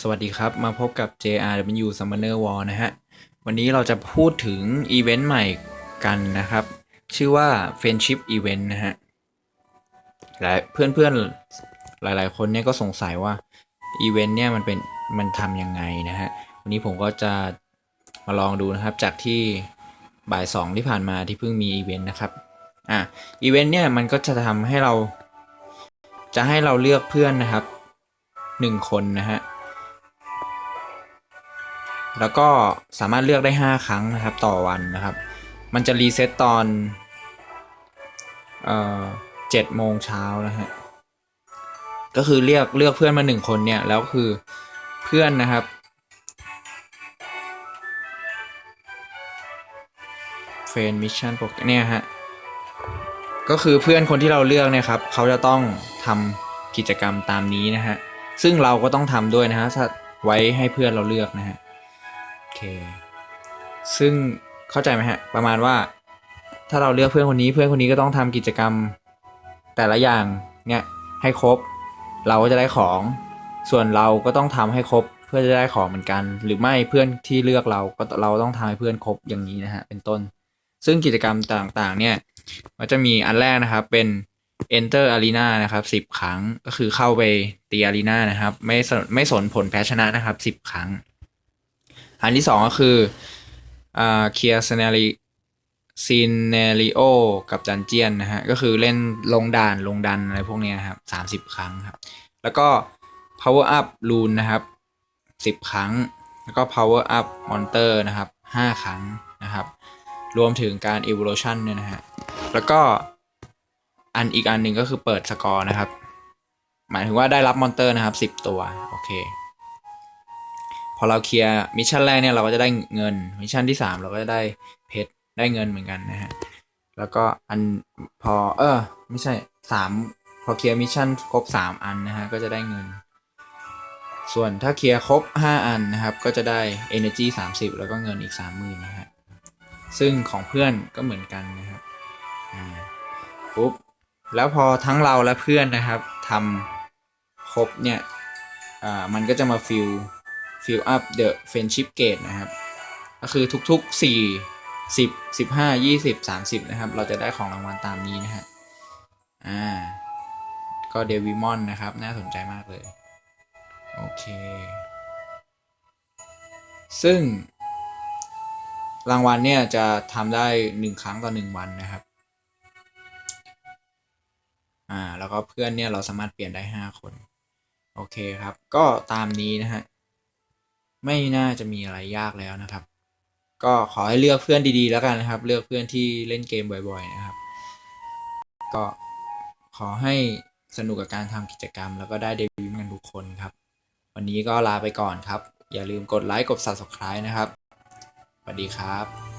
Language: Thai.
สวัสดีครับ มาพบกับ JRW Summoner War นะฮะ วันนี้เราจะพูดถึงอีเวนต์ใหม่กันนะครับ ชื่อว่า Friendship Event นะฮะหลายเพื่อนๆ หลายๆ คนเนี่ยก็สงสัยว่าอีเวนต์เนี่ยมันเป็นมันทำยังไงนะฮะ วันนี้ผมก็จะมาลองดูนะครับจากที่บ่ายสองที่ผ่านมาที่เพิ่งมีอีเวนต์นะครับ อะ อีเวนต์เนี่ยมันก็จะทำให้เรา จะให้เราเลือกเพื่อนนะครับ หนึ่งคนนะฮะ แล้วก็สามารถเลือกได้ 5 ครั้งนะครับต่อวันนะครับ มันจะรีเซ็ตตอนเอ่อเจ็ดโมงเช้านะฮะ ก็คือเรียกเลือกเพื่อนมาหนึ่งคนเนี่ย แล้วคือเพื่อนนะครับ เฟนมิชชั่นโปรเนี่ยฮะ ก็คือเพื่อนคนที่เราเลือกเนี่ยครับ เขาจะต้องทำกิจกรรมตามนี้นะฮะ ซึ่งเราก็ต้องทำด้วยนะฮะไว้ให้เพื่อนเราเลือกนะฮะโอเค ซึ่งเข้าใจไหมฮะ ประมาณว่า ถ้าเราเลือกเพื่อนคนนี้ เพื่อนคนนี้ก็ต้องทำกิจกรรมแต่ละอย่างเนี่ยให้ครบ เราก็จะได้ของ ส่วนเราก็ต้องทำให้ครบเพื่อจะได้ของเหมือนกัน หรือไม่เพื่อนที่เลือกเราก็เราต้องทำให้เพื่อนครบอย่างนี้นะฮะเป็นต้น ซึ่งกิจกรรมต่างๆ เนี่ยมันจะมีอันแรกนะครับเป็น enter arena นะครับ10ครั้งก็คือเข้าไปตี arena นะครับ ไม่สนไม่สนผลแพ้ชนะนะครับ10ครั้ง อันที่สองก็คืออ่าเคลียร์ซีนรีซีเนริโอกับจันเจียนนะฮะก็คือเล่นลงด่านลงดันอะไรพวกนี้นะครับสามสิบครั้งครับ แล้วก็ power up rune นะครับสิบครั้ง แล้วก็ power up monster นะครับห้าครั้งนะครับ รวมถึงการ evolution เนี่ยนะฮะแล้วก็ อันอีกอันหนึ่งก็คือเปิดสกอร์นะครับ หมายถึงว่าได้รับมอนเตอร์นะครับสิบ10 ตัว โอเค พอเราเคลียร์มิชชั่นแรกเนี่ยเราก็จะได้เงิน มิชชั่นที่สามเราก็จะได้เพชรได้เงินเหมือนกันนะฮะ แล้วก็อันพอเออ ไม่ใช่สามพอเคลียร์มิชชั่นครบสามอันนะฮะ ก็จะได้เงิน ส่วนถ้าเคลียร์ครบห้าอันนะครับ ก็จะได้ energy 30 แล้วก็เงินอีก 30,000นะฮะซึ่งของเพื่อนก็เหมือนกันนะครับ อ่า ปุ๊บ แล้วพอทั้งเราและเพื่อนนะครับทำครบเนี่ยอ่ามันก็จะมาฟิล fill up the friendship gate นะครับ ก็คือทุกๆ 4 10 15 20 30 นะครับ เราจะได้ของรางวัลตามนี้นะฮะอ่าก็เดวิมอนนะครับ น่าสนใจมากเลย โอเค ซึ่ง รางวัลเนี่ยจะทำได้ 1 ครั้งต่อ 1 วันนะครับ อ่า แล้วก็เพื่อนเนี่ยเราสามารถเปลี่ยนได้ 5 คน โอเคครับ ก็ตามนี้นะฮะ ไม่น่าจะมีอะไรยากแล้วนะครับ ก็ขอให้เลือกเพื่อนดีๆ แล้วกันนะครับ เลือกเพื่อนที่เล่นเกมบ่อย ๆ นะครับ ก็ขอให้สนุกกับการทำกิจกรรม แล้วก็ได้เดบิวต์กันทุกคนครับ วันนี้ก็ลาไปก่อนครับ อย่าลืมกดไลค์ กด subscribe นะครับ สวัสดีครับ